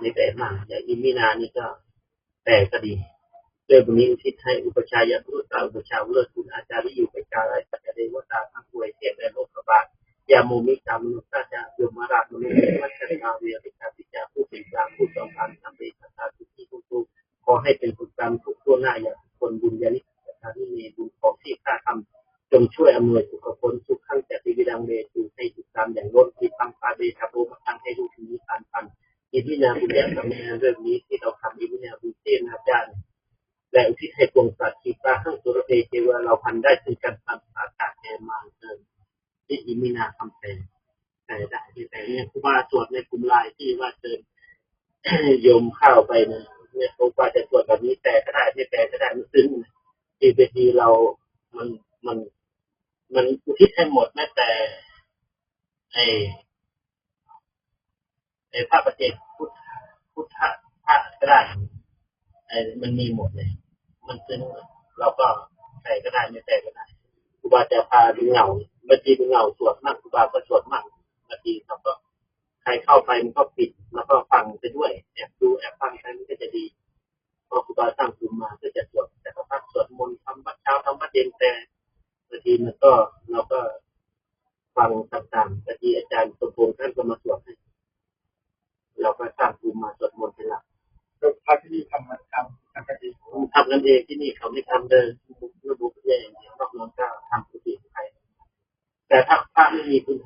ไม่แปลกมากอย่างอิมินานี่ก็แปลกก็ดีด้วยบุญนี้อุทิศให้อุปชายาพุทธาอุปชาเลิศคุณอาจารย์ที่อยู่เป็นกาลายสัจเดวตาทั้งป่วยเทพและโรคระบาดยาโมมิตามนุษย์าชายมาราชมนุษย์วัชนาเวียริกาปิจาผู้เป็นกลางผู้สองพันทำเป็นสัตตาทุกที่ทุกทุกขอให้เป็นคุณกรรมทุกตัวหน้าอย่างคนบุญญาณิสัตาที่มีบุญของที่ข้าทำจงช่วยอำนวยสุ อิมินาบุญญาธรรมเรื่องนี้ที่เราทำอิมินาบุญเต้นอาจารย์และอุทิศให้ปวงสัตว์ขีตาข้างสุรเพเทวาเราพันได้ถึงกันตามอากาศแห่มาเติมที่อิมินาคำแปลแต่ได้แต่เนี่ยครูบาสวดในกลุ่มลน์ที่ว่าเชิญโยมเข้าไปเนี่ยเนี่ยครูบาจะสวดแบบนี้แต่ก็ได้ไม่แต่ก็ได้มันซึ้งที่เวทีเรา มันมัน มันอุทิศให้หมดแม้แต่ไอ ไอ้พประเจกพุทธพุทธพระก็ได้ไอ้มันมีหมดเลย มันซึ่งเราก็ใส่ก็ได้ไม่ใส่ก็ได้ครูบาจะพาดูเหงาบางทีดูเหงาสวดมั่งครูบาก็สวดมั่งบางทีเขาก็ใครเข้าไปมันก็ปิดแล้วก็ฟังไปด้วยแอบดูแอบฟังไปมันก็จะดีเพราะครูบาสร้างกลุ่มมาก็จะสวดแต่ก็พักสวดมนต์ทำวัดเช้าทำวัดเย็นแต่บางทีมันก็เราก็ฟังต่างๆบางทีอาจารย์สมพงษ์ท่านก็มาสวดให้ เราก็สร้างภู มิมาสวดมนต์เป็นหลักก็พระที่นี่ทำมันทำทำกันเองทำกันเองที่นี่เขาไม่ทำเดินระบุเองนอกนั้นก็ทำกุฏิไปแต่ถ้าพระไม่มีพื้น